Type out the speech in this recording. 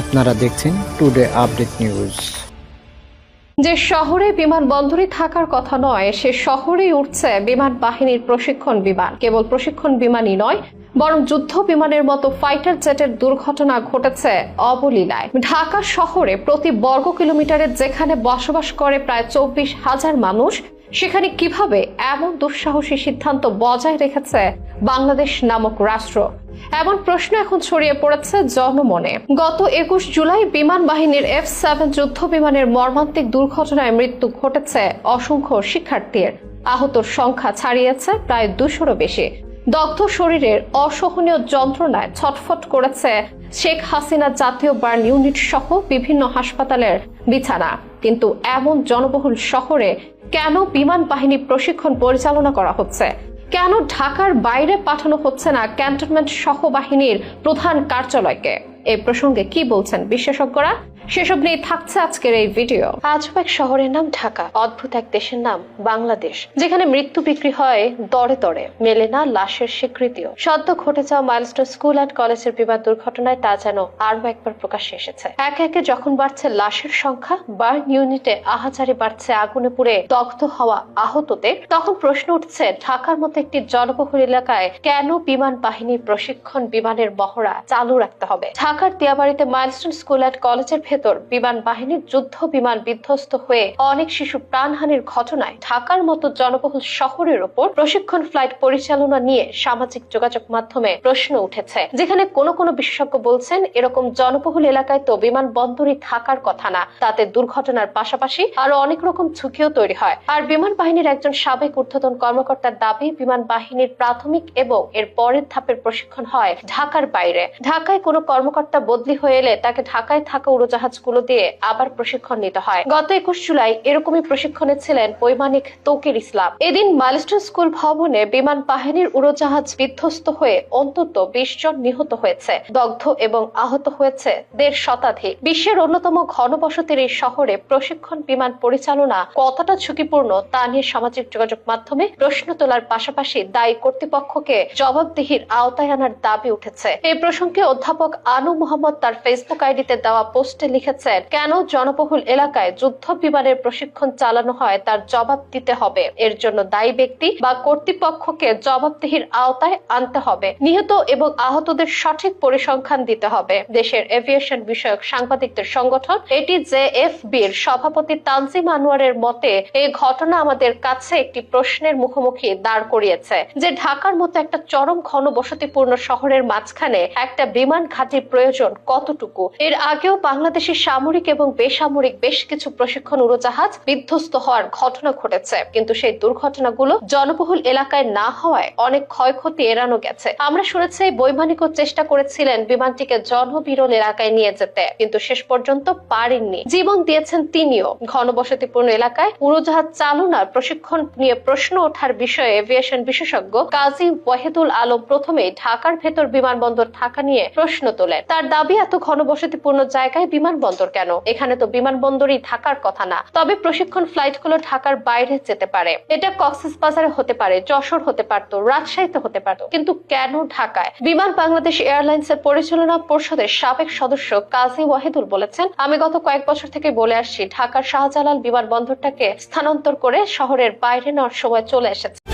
আপনারা দেখছেন today update news যে শহরে বিমানবন্দরই থাকার কথা নয়, সে শহরেই উঠছে বিমান বাহিনীর প্রশিক্ষণ বিমান। কেবল প্রশিক্ষণ বিমানই নয়, বরং যুদ্ধ বিমানের মতো ফাইটার জেটের দুর্ঘটনা ঘটেছে অবলীলায়। ঢাকা শহরে প্রতি বর্গ কিলোমিটারে যেখানে বসবাস করে প্রায় চব্বিশ হাজার মানুষ সেখানে কীভাবে এমন দুঃসাহসী সিদ্ধান্ত বজায় রেখেছে বাংলাদেশ নামক রাষ্ট্র? এমন প্রশ্ন এখন ছড়িয়ে পড়েছে জনমনে। গত একুশ জুলাই বিমান বাহিনীর এফ সেভেন যুদ্ধ বিমানের মর্মান্তিক দুর্ঘটনায় মৃত্যু ঘটেছে অসংখ্য শিক্ষার্থীর। আহতর সংখ্যা ছাড়িয়েছে প্রায় দুশোরও বেশি। দগ্ধ শরীরের অসহনীয় যন্ত্রণায় ছটফট করেছে শেখ হাসিনা জাতীয় বার্ন ইউনিট সহ বিভিন্ন হাসপাতালের বিছানা। কিন্তু এমন জনবহুল শহরে কেন বিমান বাহিনী প্রশিক্ষণ পরিচালনা করা হচ্ছে? কেন ঢাকার বাইরে পাঠানো হচ্ছে না ক্যান্টনমেন্ট সহ বাহিনীর প্রধান কার্যালয়কে? এ প্রসঙ্গে কি বলছেন বিশেষজ্ঞরা? সেসব নিয়ে থাকছে আজকের এই ভিডিও। আজব এক শহরের নাম ঢাকা, অদ্ভুত এক দেশের নাম বাংলাদেশ, যেখানে মৃত্যু বিক্রি হয় দরে দরে, মেলে না লাশের স্বীকৃতিও। সদ্য ঘটে যাওয়া মাইলস্টোন স্কুল অ্যান্ড কলেজের বিমান দুর্ঘটনায় তা যেন আরও একবার প্রকাশ্যে এসেছে। একে একে যখন বাড়ছে লাশের সংখ্যা বার্ন ইউনিটে আহাজারি বাড়ছে আগুনে পুড়ে দগ্ধ হওয়া আহতদের, তখন প্রশ্ন উঠছে, ঢাকার মতো একটি জনবহুল এলাকায় কেন বিমান বাহিনী প্রশিক্ষণ বিমানের মহড়া চালু রাখতে হবে? ঢাকার দিয়াবাড়িতে মাইলস্টোন স্কুল অ্যান্ড কলেজের ভেতর বিমান বাহিনীর যুদ্ধ বিমান বিধ্বস্ত হয়ে অনেক শিশু প্রাণহানির ঘটনায় ঢাকার মতো জনবহুল শহরের ওপর প্রশিক্ষণ ফ্লাইট পরিচালনা নিয়ে সামাজিক যোগাযোগ মাধ্যমে প্রশ্ন উঠেছে। যেখানে কোনো কোনো বিশেষজ্ঞ বলছেন, এরকম জনবহুল এলাকায় তো বিমান বন্দরই থাকার কথা না। তাতে দুর্ঘটনার পাশাপাশি আরও অনেক রকম ঝুঁকিও তৈরি হয়। আর বিমান বাহিনীর একজন সাবেক ঊর্ধ্বতন কর্মকর্তার দাবি, বিমান বাহিনীর প্রাথমিক এবং এর পরের ধাপের প্রশিক্ষণ হয় ঢাকার বাইরে। ঢাকায় কোনো কর্মকর্তা বদলি হয়ে এলে তাকে ঢাকায় থাকা উড়োজাহাজগুলো দিয়ে আবার প্রশিক্ষণ নিতে হয়। গত একুশ জুলাই এরকমই প্রশিক্ষণে ছিলেন বৈমানিক তৌকির ইসলাম। এদিন মাইলস্টোন স্কুল ভবনে বিমান বাহিনীর উড়োজাহাজ বিধ্বস্ত হয়ে অন্তত বিশ জন নিহত হয়েছে। দগ্ধ এবং আহত হয়েছে দেড় শতাধিক। বিশ্বের অন্যতম ঘনবসতির এই শহরে প্রশিক্ষণ বিমান পরিচালনা কতটা ঝুঁকিপূর্ণ তা নিয়ে সামাজিক যোগাযোগ মাধ্যমে প্রশ্ন তোলার পাশাপাশি দায়ী কর্তৃপক্ষকে জবাবদিহির আওতায় আনার দাবি উঠেছে। এই প্রসঙ্গে অধ্যাপক আনু মোহাম্মদ তার ফেসবুক আইডিতে দেওয়া পোস্টে লিখেছেন, কেন জনবহুল এলাকায় যুদ্ধ বিমানের প্রশিক্ষণ চালানো হয় তার জবাব দিতে হবে। এর জন্য দায়ী ব্যক্তি বা কর্তৃপক্ষকে জবাবদিহির আওতায় আনতে হবে। নিহত এবং আহতদের সঠিক পরিসংখ্যান দিতে হবে। দেশের এভিয়েশন বিষয়ক সাংবাদিকদের সংগঠন এটি জে এফ বির সভাপতি তানজিম আনোয়ারের মতে, এই ঘটনা আমাদের কাছে একটি প্রশ্নের মুখোমুখি দাঁড় করিয়েছে, যে ঢাকার মতো একটা চরম ঘনবসতিপূর্ণ শহরের মাঝখানে একটা বিমান ঘাঁটির প্রয়োজন কতটুকু? এর আগেও বাংলাদেশের সামরিক এবং বেসামরিক বেশ কিছু প্রশিক্ষণ উড়োজাহাজ বিধ্বস্ত হওয়ার ঘটনা ঘটেছে। কিন্তু সেই দুর্ঘটনাগুলো জনবহুল এলাকায় না হওয়ায় অনেক ক্ষয়ক্ষতি এড়ানো গেছে। আমরা শুনেছি, বৈমানিকও চেষ্টা করেছিলেন বিমানটিকে জনবিরল এলাকায় নিয়ে যেতে, কিন্তু শেষ পর্যন্ত পারেননি। জীবন দিয়েছেন তিনিও। ঘনবসতিপূর্ণ এলাকায় উড়োজাহাজ চালনার প্রশিক্ষণ নিয়ে প্রশ্ন ওঠার বিষয়ে এভিয়েশন বিশেষজ্ঞ কাজী ওয়াহিদুল আলম প্রথমে ঢাকার ভেতর বিমানবন্দর থাকা নিয়ে প্রশ্ন তোলেন। তার দাবি, এত ঘনবসতিপূর্ণ জায়গায় বিমানবন্দর কেন? এখানে তো বিমানবন্দরই থাকার কথা না। তবে প্রশিক্ষণ ফ্লাইটগুলো ঢাকার বাইরে যেতে পারে। এটা কক্সেস বাজারে হতে পারে, যশোর হতে পারতো, রাজশাহীতে হতে পারতো। কিন্তু কেন ঢাকায়? বিমান বাংলাদেশ এয়ারলাইন্স এর পরিচালনা পরিষদের সাবেক সদস্য কাজী ওয়াহিদুল বলেছেন, আমি গত কয়েক বছর থেকে বলে আসছি, ঢাকার শাহজালাল বিমানবন্দরটাকে স্থানান্তর করে শহরের বাইরে নেওয়ার সময় চলে এসেছে।